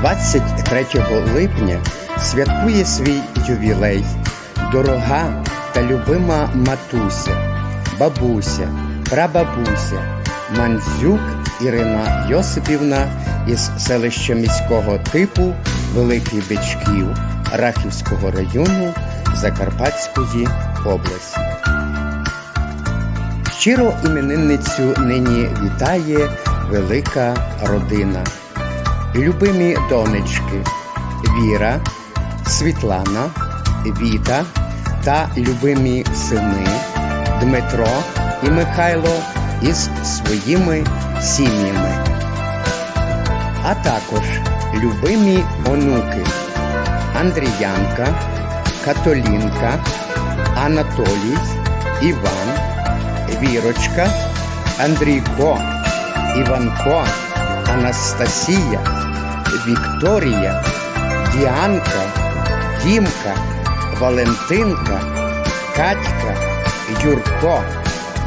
23 липня святкує свій ювілей дорога та любима матуся, бабуся, прабабуся, Мандзюк Ірина Йосипівна із селища міського типу Великий Бичків Рахівського району Закарпатської області. Щиро іменинницю нині вітає велика родина. Любимі донечки Віра, Світлана, Віта та любимі сини Дмитро і Михайло із своїми сім'ями, а також любимі онуки Андріянка, Католінка, Анатолій, Іван, Вірочка, Андрійко, Іванко, Анастасія, Вікторія, Діанка, Дімка, Валентинка, Катька, Юрко,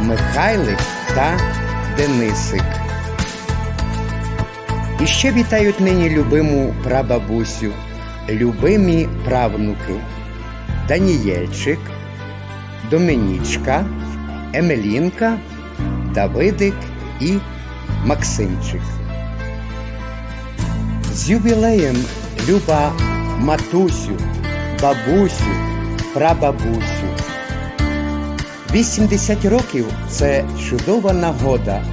Михайлик та Денисик. І ще вітають нині любиму прабабусю, любимі правнуки Данієльчик, Домінічка, Емелінка, Давидик і Максимчик. З ювілеєм люба матусю, бабусю, прабабусю. 80 років це чудова нагода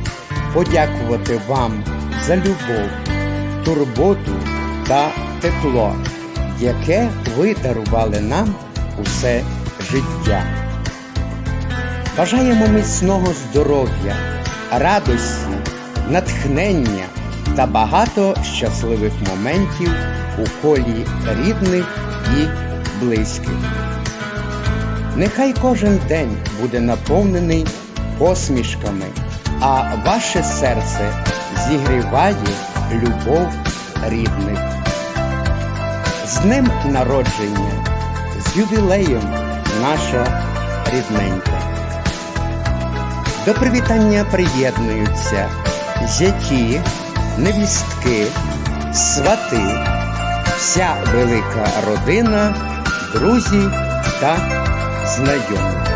подякувати вам за любов, турботу та тепло, яке ви дарували нам усе життя. Бажаємо міцного здоров'я, радості, натхнення та багато щасливих моментів у колі рідних і близьких. Нехай кожен день буде наповнений посмішками, а ваше серце зігріває любов рідних. З днем народження, з ювілеєм наша рідненька. До привітання приєднуються зяті, невістки, свати, вся велика родина, друзі та знайомі.